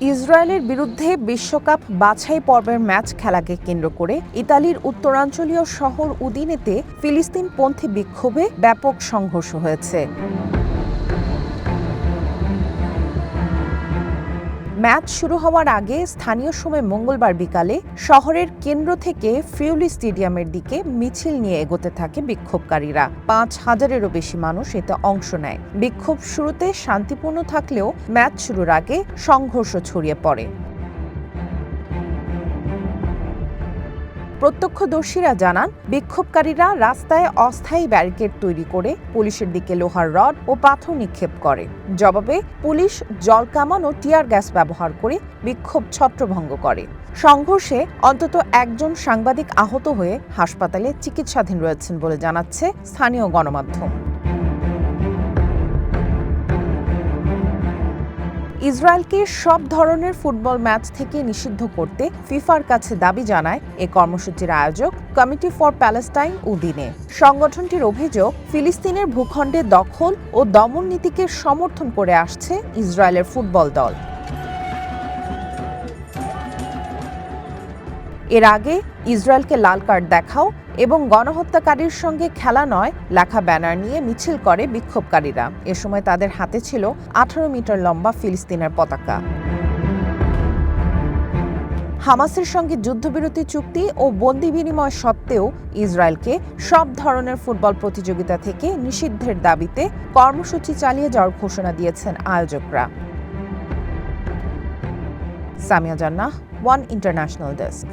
ইসরায়েলের বিরুদ্ধে বিশ্বকাপ বাছাই পর্বের ম্যাচ খেলাকে কেন্দ্র করে ইতালির উত্তরাঞ্চলীয় শহর উদিনেতে ফিলিস্তিনপন্থী বিক্ষোভে ব্যাপক সংঘর্ষ হয়েছে। ম্যাচ শুরু হওয়ার আগে স্থানীয় সময় মঙ্গলবার বিকালে শহরের কেন্দ্র থেকে ফিউলি স্টেডিয়ামের দিকে মিছিল নিয়ে এগোতে থাকে বিক্ষোভকারীরা। পাঁচ হাজারেরও বেশি মানুষ এতে অংশ নেয়। বিক্ষোভ শুরুতে শান্তিপূর্ণ থাকলেও ম্যাচ শুরুর আগে সংঘর্ষ ছড়িয়ে পড়ে। প্রত্যক্ষদর্শীরা জানান, বিক্ষোভকারীরা রাস্তায় অস্থায়ী ব্যারিকেড তৈরি করে পুলিশের দিকে লোহার রড ও পাথর নিক্ষেপ করে। জবাবে পুলিশ জল কামান ও টিয়ার গ্যাস ব্যবহার করে বিক্ষোভ ছত্রভঙ্গ করে। সংঘর্ষে অন্তত একজন সাংবাদিক আহত হয়ে হাসপাতালে চিকিৎসাধীন রয়েছেন বলে জানাচ্ছে স্থানীয় গণমাধ্যম। ইসরায়েলকে সব ধরনের ফুটবল ম্যাচ থেকে নিষিদ্ধ করতে ফিফার কাছে দাবি জানায় এ কর্মসূচির আয়োজক কমিটি ফর প্যালেস্টাইন উদিনে সংগঠনটির অভিযোগ, ফিলিস্তিনের ভূখণ্ডে দখল ও দমন নীতিকে সমর্থন করে আসছে ইসরায়েলের ফুটবল দল। এর আগে ইসরায়েলকে লাল কার্ড দেখাও এবং গণহত্যাকারীর সঙ্গে খেলা নয় লেখা ব্যানার নিয়ে মিছিল করে বিক্ষোভকারীরা। এ সময় তাদের হাতে ছিল আঠারো মিটার লম্বা ফিলিস্তিনের পতাকা। হামাসের সঙ্গে যুদ্ধবিরতি চুক্তি ও বন্দি বিনিময় সত্ত্বেও ইসরায়েলকে সব ধরনের ফুটবল প্রতিযোগিতা থেকে নিষিদ্ধের দাবিতে কর্মসূচি চালিয়ে যাওয়ার ঘোষণা দিয়েছেন আয়োজকরা। সামিয়া জান্নাহ, ওয়ান ইন্টারন্যাশনাল ডেস্ক।